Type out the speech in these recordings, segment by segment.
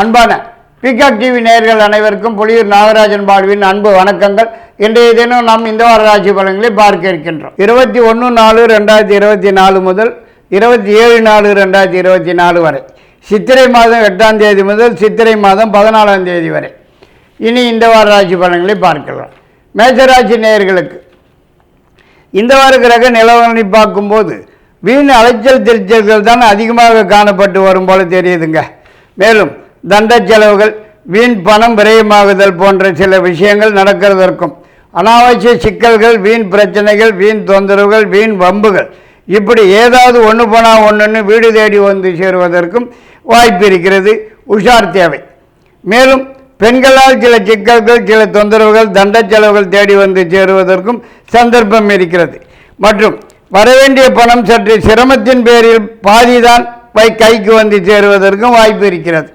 அன்பான peacock TV நேயர்கள் அனைவருக்கும் புலியூர் நாகராஜன் பாடுவின் அன்பு வணக்கங்கள். இன்றைய தினம் நாம் இந்த வார ராசி பலன்களை பார்க்க இருக்கின்றோம். இருபத்தி ஒன்று நாலு ரெண்டாயிரத்தி இருபத்தி நாலு முதல் இருபத்தி ஏழு நாலு ரெண்டாயிரத்தி இருபத்தி நாலு வரை. சித்திரை மாதம் எட்டாம் தேதி முதல் சித்திரை மாதம் பதினாலாம் தேதி வரை. இனி இந்த வார ராசி பலன்களை பார்க்கலாம். மேசராசி நேயர்களுக்கு இந்த வார கிரக நிலவரங்களை பார்க்கும்போது வீண் அலைச்சல் திருச்சல்கள் தான் அதிகமாக காணப்பட்டு வரும் போல தெரியுதுங்க. மேலும் தண்ட செலவுகள் வீண் பணம் விரயமாகுதல் போன்ற சில விஷயங்கள் நடக்கிறதற்கும் அனாவசிய சிக்கல்கள் வீண் பிரச்சனைகள் வீண் தொந்தரவுகள் வீண் வம்புகள் இப்படி ஏதாவது ஒன்று போனால் ஒன்றுன்னு வீடு தேடி வந்து சேருவதற்கும் வாய்ப்பு இருக்கிறது. உஷார் தேவை. மேலும் பெண்களால் சில சிக்கல்கள் சில தொந்தரவுகள் தண்ட செலவுகள் தேடி வந்து சேருவதற்கும் சந்தர்ப்பம் இருக்கிறது. மற்றும் வரவேண்டிய பணம் சற்று சிரமத்தின் பேரில் பாதிதான் வை கைக்கு வந்து சேருவதற்கும் வாய்ப்பு இருக்கிறது.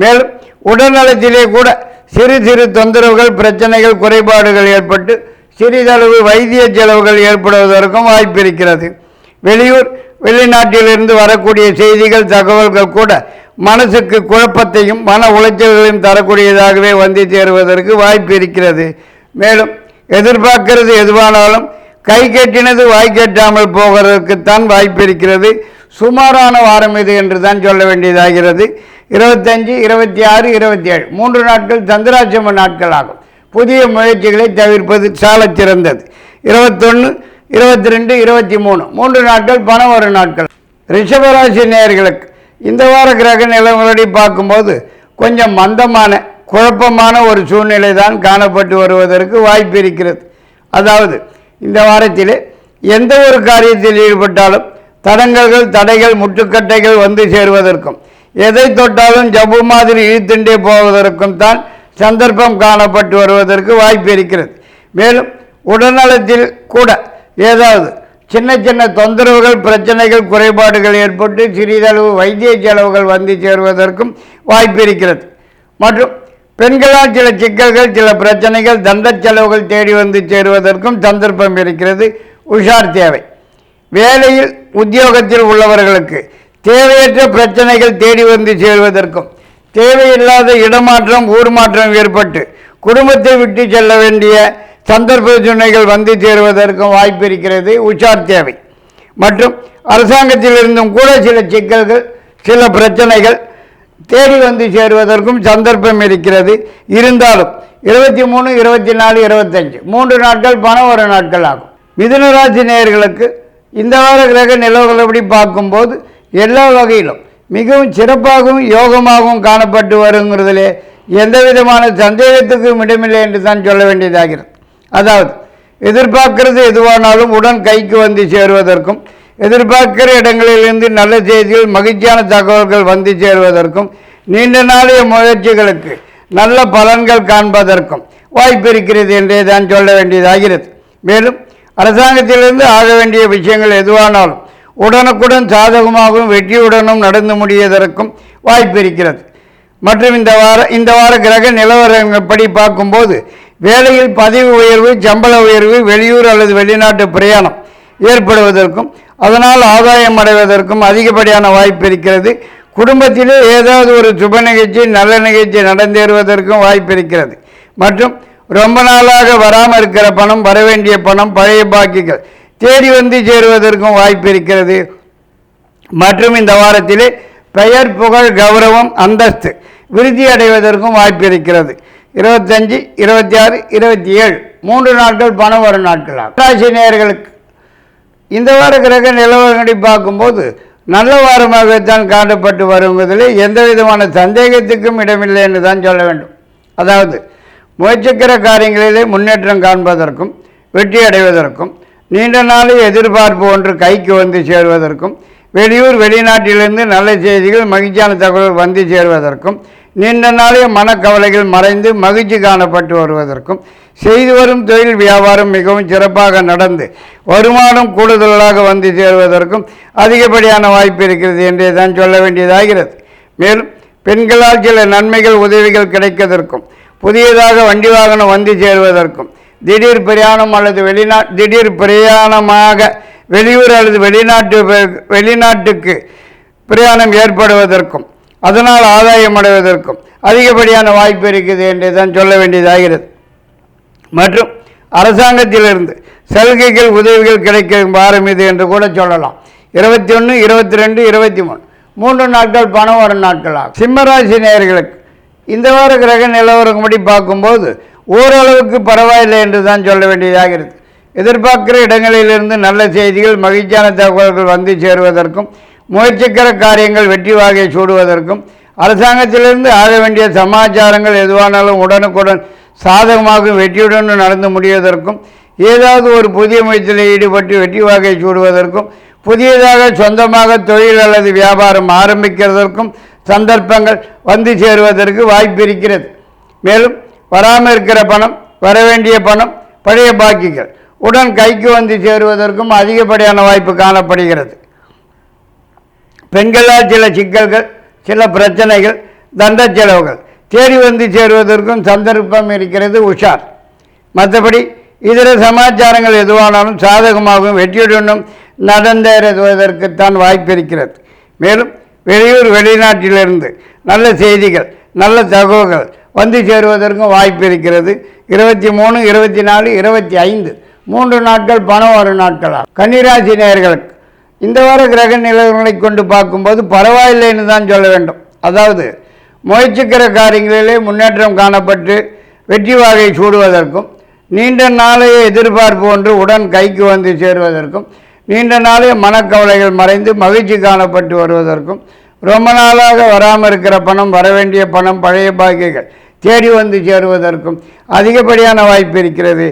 மேலும் உடல்நலத்திலே கூட சிறு சிறு தொந்தரவுகள் பிரச்சனைகள் குறைபாடுகள் ஏற்பட்டு சிறிதளவு வைத்திய செலவுகள் ஏற்படுவதற்கும் வாய்ப்பு இருக்கிறது. வெளியூர் வெளிநாட்டிலிருந்து வரக்கூடிய செய்திகள் தகவல்கள் கூட மனசுக்கு குழப்பத்தையும் மன உளைச்சல்களையும் தரக்கூடியதாகவே வந்து சேருவதற்கு வாய்ப்பு இருக்கிறது. மேலும் எதிர்பார்க்கிறது எதுவானாலும் கை கட்டினது வாய் கட்டாமல் போகிறதுக்குத்தான் வாய்ப்பு இருக்கிறது. சுமாரான வாரம் இது என்று தான் சொல்ல வேண்டியதாகிறது. இருபத்தஞ்சு இருபத்தி ஆறு இருபத்தி ஏழு. மூன்று நாட்கள் சந்திராட்சம நாட்கள் ஆகும். புதிய முயற்சிகளை தவிர்ப்பது சாலச் சிறந்தது. இருபத்தொன்று இருபத்தி ரெண்டு இருபத்தி மூணு மூன்று நாட்கள் பணம் வரும் நாட்கள். ரிஷபராசி நேயர்களுக்கு இந்த வார கிரக நிலவரடி பார்க்கும்போது கொஞ்சம் மந்தமான குழப்பமான ஒரு சூழ்நிலை தான் காணப்பட்டு வருவதற்கு வாய்ப்பு இருக்கிறது. அதாவது இந்த வாரத்தில் எந்த ஒரு காரியத்தில் ஈடுபட்டாலும் தடங்கல்கள் தடைகள் முட்டுக்கட்டைகள் வந்து சேருவதற்கும் எதை தொட்டாலும் ஜபு மாதிரி இழுத்துண்டே போவதற்கும் தான் சந்தர்ப்பம் காணப்பட்டு வருவதற்கு வாய்ப்பு இருக்கிறது. மேலும் உடல்நலத்தில் கூட ஏதாவது சின்ன சின்ன தொந்தரவுகள் பிரச்சனைகள் குறைபாடுகள் ஏற்பட்டு சிறிதளவு வைத்திய செலவுகள் வந்து சேருவதற்கும் வாய்ப்பு இருக்கிறது. மற்றும் பெண்களால் சில சிக்கல்கள் சில பிரச்சனைகள் தண்ட செலவுகள் தேடி வந்து சேருவதற்கும் சந்தர்ப்பம் இருக்கிறது. உஷார் தேவை. வேலையில் உத்தியோகத்தில் உள்ளவர்களுக்கு தேவையற்ற பிரச்சனைகள் தேடி வந்து சேருவதற்கும் தேவையில்லாத இடமாற்றம் ஊர் மாற்றம் ஏற்பட்டு குடும்பத்தை விட்டு செல்ல வேண்டிய சந்தர்ப்ப சூழ்நிலைகள் வந்து சேருவதற்கும் வாய்ப்பு இருக்கிறது உஷார் தேவை. மற்றும் அரசாங்கத்திலிருந்தும் கூட சில சிக்கல்கள் சில பிரச்சனைகள் தேடி வந்து சேருவதற்கும் சந்தர்ப்பம் இருக்கிறது. இருந்தாலும் இருபத்தி மூணு இருபத்தி நாலு இருபத்தஞ்சு மூன்று நாட்கள் பணம் ஒரு நாட்கள் ஆகும். மிதுனராசி நேயர்களுக்கு இந்த வார கிரக நிலவுகளபடி பார்க்கும்போது எல்லா வகையிலும் மிகவும் சிறப்பாகவும் யோகமாகவும் காணப்பட்டு வருங்கிறதுலே எந்த விதமான சந்தேகத்துக்கும் இடமில்லை என்று தான் சொல்ல வேண்டியதாகிறது. அதாவது எதிர்பார்க்கிறது எதுவானாலும் உடன் கைக்கு வந்து சேருவதற்கும் எதிர்பார்க்கிற இடங்களிலிருந்து நல்ல செய்திகள் மகிழ்ச்சியான தகவல்கள் வந்து சேருவதற்கும் நீண்ட நாளைய முயற்சிகளுக்கு நல்ல பலன்கள் காண்பதற்கும் வாய்ப்பு இருக்கிறது என்றே தான் சொல்ல வேண்டியதாகிறது. மேலும் அரசாங்கத்திலிருந்து ஆக வேண்டிய விஷயங்கள் எதுவானாலும் உடனுக்குடன் சாதகமாகவும் வெற்றியுடனும் நடந்து முடிவதற்கும் வாய்ப்பு இருக்கிறது. மற்றும் இந்த வார இந்த வார கிரக நிலவரப்படி பார்க்கும்போது வேலையில் பதவி உயர்வு சம்பள உயர்வு வெளியூர் அல்லது வெளிநாட்டு பிரயாணம் ஏற்படுவதற்கும் அதனால் ஆதாயம் அடைவதற்கும் அதிகப்படியான வாய்ப்பு இருக்கிறது. குடும்பத்திலே ஏதாவது ஒரு சுப நிகழ்ச்சி நல்ல நிகழ்ச்சி நடந்தேறுவதற்கும் வாய்ப்பு இருக்கிறது. மற்றும் ரொம்ப நாளாக வராமல் இருக்கிற பணம் வர வேண்டிய பணம் பழைய பாக்கிகள் தேடி வந்து சேருவதற்கும் வாய்ப்பு இருக்கிறது. மற்றும் இந்த வாரத்திலே பெயர் புகழ் கௌரவம் அந்தஸ்து விருத்தி அடைவதற்கும் வாய்ப்பு இருக்கிறது. இருபத்தஞ்சி இருபத்தி ஆறு இருபத்தி ஏழு மூன்று நாட்கள் பணம் வரும் நாட்கள் ராசி நேயர்களுக்கு இந்த வார கிரக நிலவரங்களை பார்க்கும்போது நல்ல வாரமாகத்தான் காணப்பட்டு வருவதில் எந்த விதமான சந்தேகத்துக்கும் இடமில்லை என்று தான் சொல்ல வேண்டும். அதாவது முயற்சிக்கிற காரியங்களிலே முன்னேற்றம் காண்பதற்கும் வெற்றி அடைவதற்கும் நீண்ட நாளை எதிர்பார்ப்பு ஒன்று கைக்கு வந்து சேருவதற்கும் வெளியூர் வெளிநாட்டிலிருந்து நல்ல செய்திகள் மகிழ்ச்சியான தகவல் வந்து சேருவதற்கும் நீண்ட நாளைய மனக்கவலைகள் மறைந்து மகிழ்ச்சி காணப்பட்டு வருவதற்கும் செய்து வரும் தொழில் வியாபாரம் மிகவும் சிறப்பாக நடந்து வருமானம் கூடுதலாக வந்து சேருவதற்கும் அதிகப்படியான வாய்ப்பு இருக்கிறது என்றே தான் சொல்ல வேண்டியதாகிறது. மேலும் பெண்களால் சில நன்மைகள் உதவிகள் கிடைப்பதற்கும் புதியதாக வண்டி வாகனம் வந்து சேருவதற்கும் திடீர் பிரயாணம் அல்லது வெளிநா திடீர் பிரயாணமாக வெளியூர் அல்லது வெளிநாட்டு வெளிநாட்டுக்கு பிரயாணம் ஏற்படுவதற்கும் அதனால் ஆதாயம் அடைவதற்கும் அதிகப்படியான வாய்ப்பு இருக்குது என்று தான் சொல்ல வேண்டியதாகிறது. மற்றும் அரசாங்கத்திலிருந்து சலுகைகள் உதவிகள் கிடைக்கும் வாரம் இது என்று கூட சொல்லலாம். இருபத்தி ஒன்று இருபத்தி ரெண்டு இருபத்தி மூணு மூன்று நாட்கள் பணம் வரும் நாட்களாகும் சிம்மராசி நேர்களுக்கு இந்த வார கிரக நிலவரப்படி பார்க்கும்போது ஓரளவுக்கு பரவாயில்லை என்று தான் சொல்ல வேண்டியதாக இருக்குது எதிர்பார்க்கிற இடங்களிலிருந்து நல்ல செய்திகள் மகிழ்ச்சியான தகவல்கள் வந்து சேருவதற்கும் முயற்சிக்கிற காரியங்கள் வெற்றி வாகை சூடுவதற்கும் அரசாங்கத்திலிருந்து ஆக வேண்டிய சமாச்சாரங்கள் எதுவானாலும் உடனுக்குடன் சாதகமாக வெற்றியுடன் நடந்து முடிவதற்கும் ஏதாவது ஒரு புதிய முயற்சியில் ஈடுபட்டு வெற்றி வாகை சூடுவதற்கும் புதியதாக சொந்தமாக தொழில் அல்லது வியாபாரம் ஆரம்பிக்கிறதற்கும் சந்தர்ப்பங்கள் வந்து சேருவதற்கு வாய்ப்பு இருக்கிறது. மேலும் வராமல் இருக்கிற பணம் வர வேண்டிய பணம் பழைய பாக்கிகள் உடன் கைக்கு வந்து சேருவதற்கும் அதிகப்படியான வாய்ப்பு காணப்படுகிறது. பெண்களால் சில சிக்கல்கள் சில பிரச்சனைகள் தண்ட செலவுகள் தேடி வந்து சேருவதற்கும் சந்தர்ப்பம் இருக்கிறது உஷார். மற்றபடி இதர சமாச்சாரங்கள் எதுவானாலும் சாதகமாகவும் வெற்றியுடனும் நடந்தேறுவதற்குத்தான் வாய்ப்பு இருக்கிறது. மேலும் வெளியூர் வெளிநாட்டிலிருந்து நல்ல செய்திகள் நல்ல தகவல்கள் வந்து சேருவதற்கும் வாய்ப்பு இருக்கிறது. இருபத்தி மூணு இருபத்தி நாலு இருபத்தி ஐந்து. மூன்று நாட்கள் பணம் வரும் நாட்களாக கன்னிராசி நேர்களுக்கு இந்த வார கிரக நிலவரங்களை கொண்டு பார்க்கும்போது பரவாயில்லைன்னு தான் சொல்ல வேண்டும். அதாவது முயற்சிக்கிற காரியங்களிலே முன்னேற்றம் காணப்பட்டு வெற்றி வாகை சூடுவதற்கும் நீண்ட நாளைய எதிர்பார்ப்பு ஒன்று உடன் கைக்கு வந்து சேருவதற்கும் நீண்ட நாளே மனக்கவலைகள் மறைந்து மகிழ்ச்சி காணப்பட்டு வருவதற்கும் ரொம்ப நாளாக வராமல் இருக்கிற பணம் வரவேண்டிய பணம் பழைய பாக்கைகள் தேடி வந்து சேருவதற்கும் அதிகப்படியான வாய்ப்பு இருக்கிறது.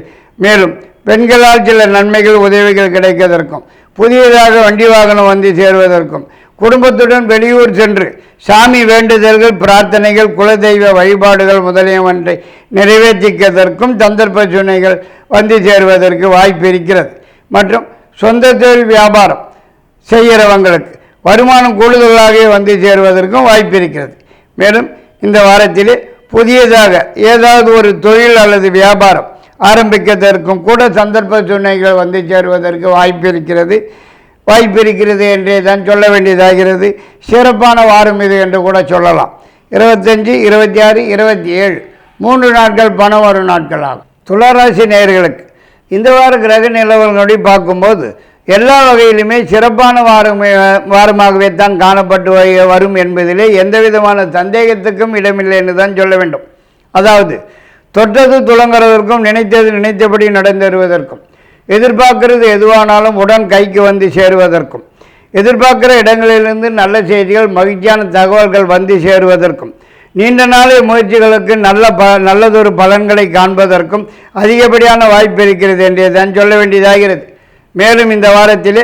மேலும் பெண்களால் சில நன்மைகள் உதவிகள் கிடைப்பதற்கும் புதியதாக வண்டி வாகனம் வந்து சேருவதற்கும் குடும்பத்துடன் வெளியூர் சென்று சாமி வேண்டுதல்கள் பிரார்த்தனைகள் குலதெய்வ வழிபாடுகள் முதலியவற்றை நிறைவேற்றிக்கிறதற்கும் சந்தர்ப்ப சூழ்நிலைகள் வந்து சேருவதற்கு வாய்ப்பு இருக்கிறது. மற்றும் சொந்த தொழில் வியாபாரம் செய்கிறவங்களுக்கு வருமானம் கூடுதலாகவே வந்து சேருவதற்கும் வாய்ப்பு இருக்கிறது. மேலும் இந்த வாரத்திலே புதியதாக ஏதாவது ஒரு தொழில் அல்லது வியாபாரம் ஆரம்பிக்கிறதற்கும் கூட சந்தர்ப்ப சூழ்நிலைகள் வந்து சேருவதற்கு வாய்ப்பு இருக்கிறது. வாய்ப்பு இருக்கிறது என்றே தான் சொல்ல வேண்டியதாகிறது. சிறப்பான வாரம் இது என்று கூட சொல்லலாம். இருபத்தஞ்சி இருபத்தி ஆறு இருபத்தி ஏழு மூன்று நாட்கள் பணம் வரும் நாட்கள் ஆகும் துளாராசி நேயர்களுக்கு இந்த வார கிரக நிலவரங்களை பார்க்கும்போது எல்லா வகையிலுமே சிறப்பான வாரம் வாரமாகவே தான் காணப்பட்டு வரும் என்பதிலே எந்த விதமான சந்தேகத்துக்கும் இடமில்லை என்று தான் சொல்ல வேண்டும். அதாவது தொட்டது துளங்குறதற்கும் நினைத்தது நினைத்தபடி நடந்தேறுவதற்கும் எதிர்பார்க்கிறது எதுவானாலும் உடன் கைக்கு வந்து சேருவதற்கும் எதிர்பார்க்கிற இடங்களிலிருந்து நல்ல செய்திகள் மகிழ்ச்சியான தகவல்கள் வந்து சேருவதற்கும் நீண்ட நாளே முயற்சிகளுக்கு நல்ல ப நல்லதொரு பலன்களை காண்பதற்கும் அதிகப்படியான வாய்ப்பு இருக்கிறது என்று தான் சொல்ல வேண்டியதாகிறது. மேலும் இந்த வாரத்தில்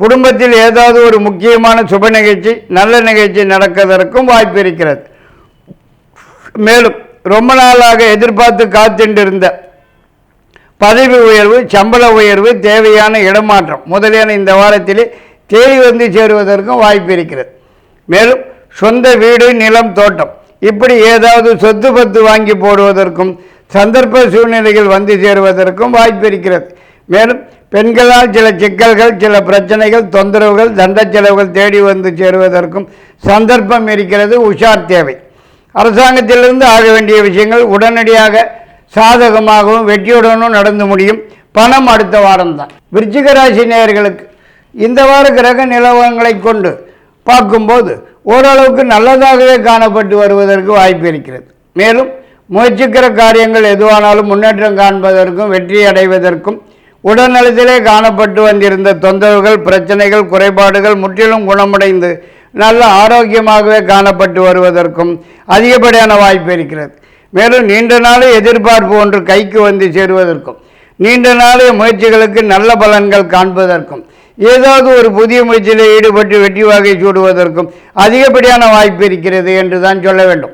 குடும்பத்தில் ஏதாவது ஒரு முக்கியமான சுப நிகழ்ச்சி நல்ல நிகழ்ச்சி நடக்கிறதற்கும் வாய்ப்பு இருக்கிறது. மேலும் ரொம்ப நாளாக எதிர்பார்த்து காத்துண்டிருந்த பதவி உயர்வு சம்பள உயர்வு தேவையான இடமாற்றம் முதலியான இந்த வாரத்திலே தேடி வந்து சேருவதற்கும் வாய்ப்பு இருக்கிறது. மேலும் சொந்த வீடு நிலம் தோட்டம் இப்படி ஏதாவது சொத்து பத்து வாங்கி போடுவதற்கும் சந்தர்ப்ப சூழ்நிலைகள் வந்து சேருவதற்கும் வாய்ப்பு இருக்கிறது. மேலும் பெண்களால் சில சிக்கல்கள் சில பிரச்சனைகள் தொந்தரவுகள் தண்ட செலவுகள் தேடி வந்து சேருவதற்கும் சந்தர்ப்பம் இருக்கிறது உஷார் தேவை. அரசாங்கத்திலிருந்து ஆக வேண்டிய விஷயங்கள் உடனடியாக சாதகமாகவும் வெற்றியுடனும் நடந்து முடியும். பணம் அடுத்த வாரம்தான் விருச்சிக ராசி நேயர்களுக்கு இந்த வார கிரக நிலவரங்களை கொண்டு பார்க்கும்போது ஓரளவுக்கு நல்லதாகவே காணப்பட்டு வருவதற்கு வாய்ப்பு இருக்கிறது. மேலும் முயற்சிக்கிற காரியங்கள் எதுவானாலும் முன்னேற்றம் காண்பதற்கும் வெற்றி அடைவதற்கும் உடல்நலத்திலே காணப்பட்டு வந்திருந்த தொந்தரவுகள் பிரச்சனைகள் குறைபாடுகள் முற்றிலும் குணமடைந்து நல்ல ஆரோக்கியமாகவே காணப்பட்டு வருவதற்கும் அதிகப்படியான வாய்ப்பு இருக்கிறது. மேலும் நீண்ட நாளே எதிர்பார்ப்பு ஒன்று கைக்கு வந்து சேருவதற்கும் நீண்ட நாளே முயற்சிகளுக்கு நல்ல பலன்கள் காண்பதற்கும் ஏதாவது ஒரு புதிய முயற்சியில் ஈடுபட்டு வெற்றி வாகை சூடுவதற்கும் அதிகப்படியான வாய்ப்பு இருக்கிறது என்று தான் சொல்ல வேண்டும்.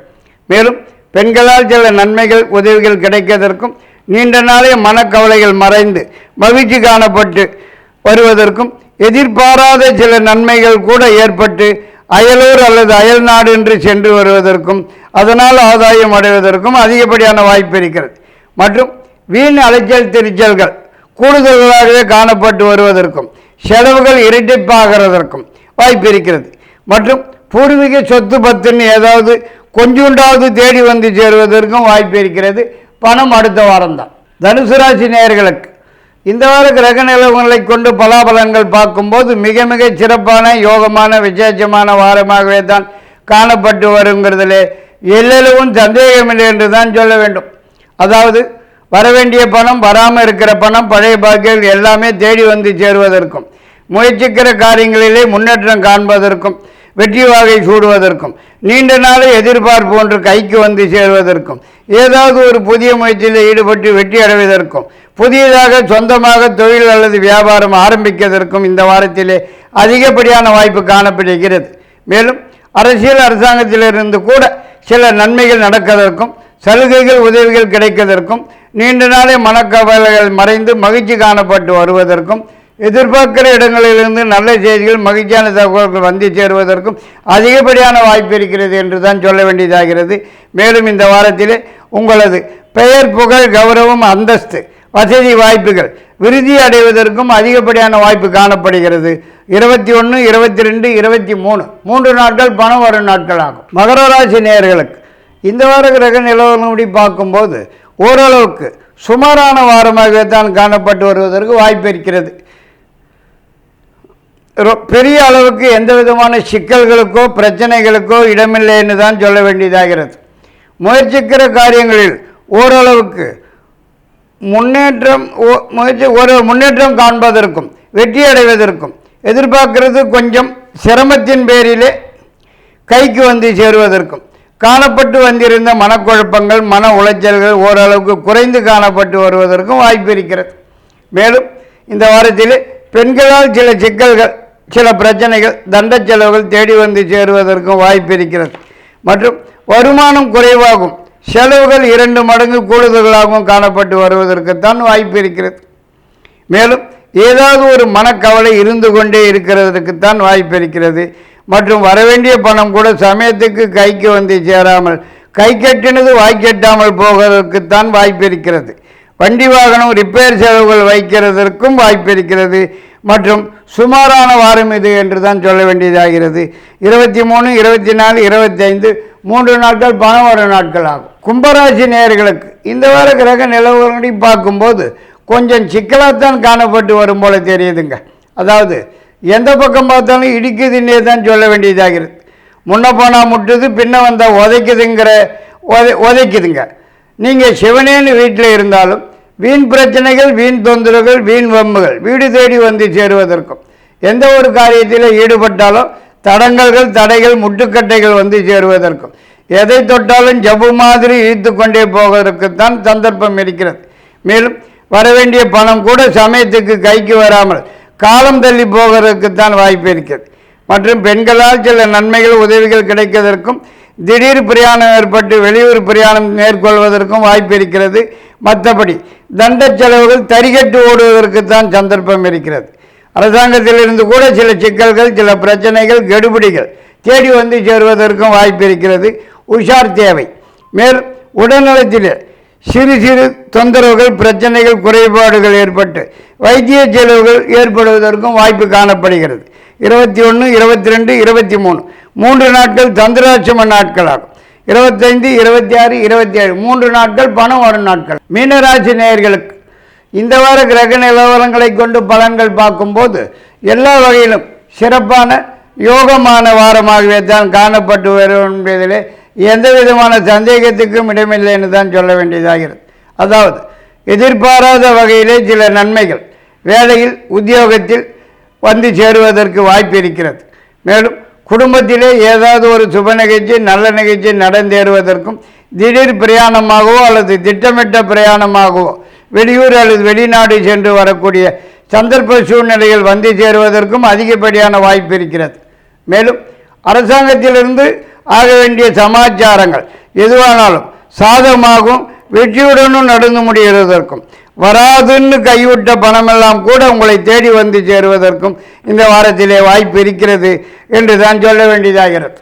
மேலும் பெண்களால் சில நன்மைகள் உதவிகள் கிடைக்கதற்கும் நீண்ட நாளே மனக்கவலைகள் மறைந்து மகிழ்ச்சி காணப்பட்டு வருவதற்கும் எதிர்பாராத சில நன்மைகள் கூட ஏற்பட்டு அயலூர் அல்லது அயல் நாடு என்று சென்று வருவதற்கும் அதனால் ஆதாயம் அடைவதற்கும் அதிகப்படியான வாய்ப்பு இருக்கிறது. மற்றும் வீண் அலைச்சல் திருச்சல்கள் கூடுதல்களாகவே காணப்பட்டு வருவதற்கும் செலவுகள் இரட்டிப்பாகிறதற்கும் வாய்ப்பு இருக்கிறது. மற்றும் பூர்வீக சொத்து பத்துன்னு ஏதாவது கொஞ்சுண்டாவது தேடி வந்து சேருவதற்கும் வாய்ப்பு இருக்கிறது. பணம் அடுத்த வாரம்தான். தனுசு ராசி நேர்களுக்கு இந்த வார கிரக நிலவங்களை கொண்டு பலாபலங்கள் பார்க்கும்போது மிக மிக சிறப்பான யோகமான விசேஷமான வாரமாகவே தான் காணப்பட்டு வருங்கிறதுல எல்லவும் சந்தேகமில்லை என்று தான் சொல்ல வேண்டும். அதாவது வரவேண்டிய பணம் வராமல் இருக்கிற பணம் பழைய பாக்கியங்கள் எல்லாமே தேடி வந்து சேருவதற்கும். முயற்சிக்கிற காரியங்களிலே முன்னேற்றம் காண்பதற்கும் வெற்றி வாகை சூடுவதற்கும் நீண்ட நாளை எதிர்பார்ப்பு ஒன்று கைக்கு வந்து சேருவதற்கும் ஏதாவது ஒரு புதிய முயற்சியில் ஈடுபட்டு வெற்றி அடைவதற்கும் புதியதாக சொந்தமாக தொழில் அல்லது வியாபாரம் ஆரம்பிக்கிறதற்கும் இந்த வாரத்திலே அதிகப்படியான வாய்ப்பு காணப்படுகிறது. மேலும் அரசியல் அரசாங்கத்திலிருந்து கூட சில நன்மைகள் நடக்கிறதற்கும் சலுகைகள் உதவிகள் கிடைப்பதற்கும் நீண்ட நாளே மனக்கவலைகள் மறைந்து மகிழ்ச்சி காணப்பட்டு வருவதற்கும் எதிர்பார்க்கிற இடங்களிலிருந்து நல்ல செய்திகள் மகிழ்ச்சியான தகவல்கள் வந்து சேருவதற்கும் அதிகப்படியான வாய்ப்பு இருக்கிறது என்று தான் சொல்ல வேண்டியதாகிறது. மேலும் இந்த வாரத்திலே உங்களது பெயர் புகழ் கௌரவம் அந்தஸ்து வசதி வாய்ப்புகள் விருதி அடைவதற்கும் அதிகப்படியான வாய்ப்பு காணப்படுகிறது. இருபத்தி ஒன்று இருபத்தி ரெண்டு இருபத்தி மூணு மூன்று நாட்கள் பணம் வரும் நாட்கள் ஆகும். மகர ராசி நேயர்களுக்கு இந்த வார கிரக நிலவரப்படி பார்க்கும்போது ஓரளவுக்கு சுமாரான வாரமாகவே தான் காணப்பட்டு வருவதற்கு வாய்ப்பு இருக்கிறது. பெரிய அளவுக்கு எந்த விதமான சிக்கல்களுக்கோ பிரச்சனைகளுக்கோ இடமில்லைன்னு தான் சொல்ல வேண்டியதாகிறது. முயற்சிக்கிற காரியங்களில் ஓரளவுக்கு முன்னேற்றம் ஓ- முயற்சி ஒரு முன்னேற்றம் காண்பதற்கும் வெற்றி அடைவதற்கும் எதிர்பார்க்கிறது கொஞ்சம் சிரமத்தின் பேரிலே கைக்கு வந்து சேருவதற்கும் காணப்பட்டு வந்திருந்த மனக்குழப்பங்கள் மன உளைச்சல்கள் ஓரளவுக்கு குறைந்து காணப்பட்டு வருவதற்கும் வாய்ப்பு இருக்கிறது. மேலும் இந்த வாரத்தில் பெண்களால் சில சிக்கல்கள் சில பிரச்சனைகள் தண்ட செலவுகள் தேடி வந்து சேருவதற்கும் வாய்ப்பு இருக்கிறது. மற்றும் வருமானம் குறைவாகும். செலவுகள் இரண்டு மடங்கு கூடுதலாகவும் காணப்பட்டு வருவதற்குத்தான் வாய்ப்பு இருக்கிறது. மேலும் ஏதாவது ஒரு மனக்கவலை இருந்து கொண்டே இருக்கிறதுக்குத்தான் வாய்ப்பு இருக்கிறது. மற்றும் வரவேண்டிய பணம் கூட சமயத்துக்கு கைக்கு வந்து சேராமல் கை கட்டினது வாய்க்கெட்டாமல் போவதற்குத்தான் வாய்ப்பு இருக்கிறது. வண்டி வாகனம் ரிப்பேர் செலவுகள் வைக்கிறதற்கும் வாய்ப்பு இருக்கிறது. மற்றும் சுமாரான வாரம் இது என்று தான் சொல்ல வேண்டியதாகிறது. இருபத்தி மூணு இருபத்தி நாலு இருபத்தைந்து மூன்று நாட்கள் பணம் வர நாட்கள் ஆகும். கும்பராசி நேயர்களுக்கு இந்த வார கிரக நிலவரங்களை பார்க்கும்போது கொஞ்சம் சிக்கலாகத்தான் காணப்பட்டு வரும் போல தெரியுதுங்க. அதாவது எந்த பக்கம் பார்த்தாலும் இடிக்குதுன்னே தான் சொல்ல வேண்டியதாகிறது. முன்ன போனால் முட்டுது பின்ன வந்தால் உதைக்குதுங்கிற உதை உதைக்குதுங்க. நீங்கள் சிவனேன்னு வீட்டில் இருந்தாலும் வீண் பிரச்சனைகள் வீண் தொந்தரவுகள் வீண் வம்புகள் வீடு தேடி வந்து சேருவதற்கும் எந்த ஒரு காரியத்தில் ஈடுபட்டாலும் தடங்கல்கள் தடைகள் முட்டுக்கட்டைகள் வந்து சேருவதற்கும். எதை தொட்டாலும் ஜபு மாதிரி இழுத்து கொண்டே போவதற்குத்தான் சந்தர்ப்பம் இருக்கிறது. மேலும் வரவேண்டிய பணம் கூட சமயத்துக்கு கைக்கு வராமல் காலம் தள்ளி போவதற்குத்தான் வாய்ப்பு இருக்கிறது. மற்றும் பெண்களால் சில நன்மைகள் உதவிகள் கிடைப்பதற்கும் திடீர் பிரயாணம் ஏற்பட்டு வெளியூர் பிரயாணம் மேற்கொள்வதற்கும் வாய்ப்பு இருக்கிறது. மற்றபடி தண்ட செலவுகள் தரிகட்டு ஓடுவதற்குத்தான் சந்தர்ப்பம் இருக்கிறது. அரசாங்கத்திலிருந்து கூட சில சிக்கல்கள் சில பிரச்சனைகள் கெடுபிடிகள் தேடி வந்து சேருவதற்கும் வாய்ப்பு இருக்கிறது. உஷார் தேவை. மேல் உடல்நலத்திலே சிறு சிறு தொந்தரவுகள் பிரச்சனைகள் குறைபாடுகள் ஏற்பட்டு வைத்திய செலவுகள் ஏற்படுவதற்கும் வாய்ப்பு காணப்படுகிறது. இருபத்தி ஒன்று இருபத்தி ரெண்டு இருபத்தி மூணு மூன்று நாட்கள் தந்திராட்சம நாட்களாகும். இருபத்தைந்து இருபத்தி ஆறு இருபத்தி ஏழு மூன்று நாட்கள் பணம் வரும் நாட்கள். மீனராசி நேயர்களுக்கு இந்த வார கிரக நிலவரங்களை கொண்டு பலன்கள் பார்க்கும்போது எல்லா வகையிலும் சிறப்பான யோகமான வாரமாகவே தான் காணப்பட்டு வரும் என்பதிலே எந்த விதமான சந்தேகத்துக்கும் இடமில்லைன்னு தான் சொல்ல வேண்டியதாகிறது அதாவது எதிர்பாராத வகையிலே சில நன்மைகள் வேலையில் உத்தியோகத்தில் வந்து சேருவதற்கு வாய்ப்பு இருக்கிறது. மேலும் குடும்பத்திலே ஏதாவது ஒரு சுப நிகழ்ச்சி நல்ல நிகழ்ச்சி நடந்தேறுவதற்கும் திடீர் பிரயாணமாகவோ அல்லது திட்டமிட்ட பிரயாணமாகவோ வெளியூர் அல்லது வெளிநாடு சென்று வரக்கூடிய சந்தர்ப்ப சூழ்நிலைகள் வந்து சேருவதற்கும் அதிகப்படியான வாய்ப்பு இருக்கிறது. மேலும் அரசாங்கத்திலிருந்து ஆக வேண்டிய சமாச்சாரங்கள் எதுவானாலும் சாதகமாகவும் வெற்றியுடனும் நடந்து முடிகிறதற்கும் வராதுன்னு கைவிட்ட பணமெல்லாம் கூட உங்களை தேடி வந்து சேருவதற்கும் இந்த வாரத்திலே வாய்ப்பு இருக்கிறது என்று தான் சொல்ல வேண்டியதாகிறது.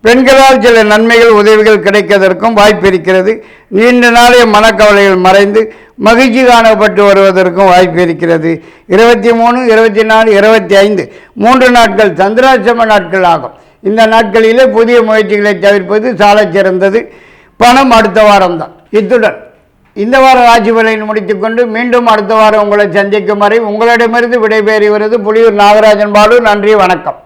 பெண்களால் சில நன்மைகள் உதவிகள் கிடைப்பதற்கும் வாய்ப்பு இருக்கிறது. நீண்ட நாளைய மனக்கவலைகள் மறைந்து மகிழ்ச்சி காணப்பட்டு வருவதற்கும் வாய்ப்பு இருக்கிறது. இருபத்தி மூணு இருபத்தி நாலு இருபத்தி ஐந்து மூன்று நாட்கள் சந்திராசிரம நாட்கள் ஆகும். இந்த நாட்களிலே புதிய முயற்சிகளை தவிர்ப்பது சாலச் சிறந்தது. பணம் அடுத்த வாரம்தான். இத்துடன் இந்த வார ராசி பலனை முடித்துக்கொண்டு மீண்டும் அடுத்த வாரம் உங்களை சந்திக்கும் வரை உங்களிடமிருந்து விடைபெறுகிறது புலியூர் நாகராஜன் பாலு. நன்றி வணக்கம்.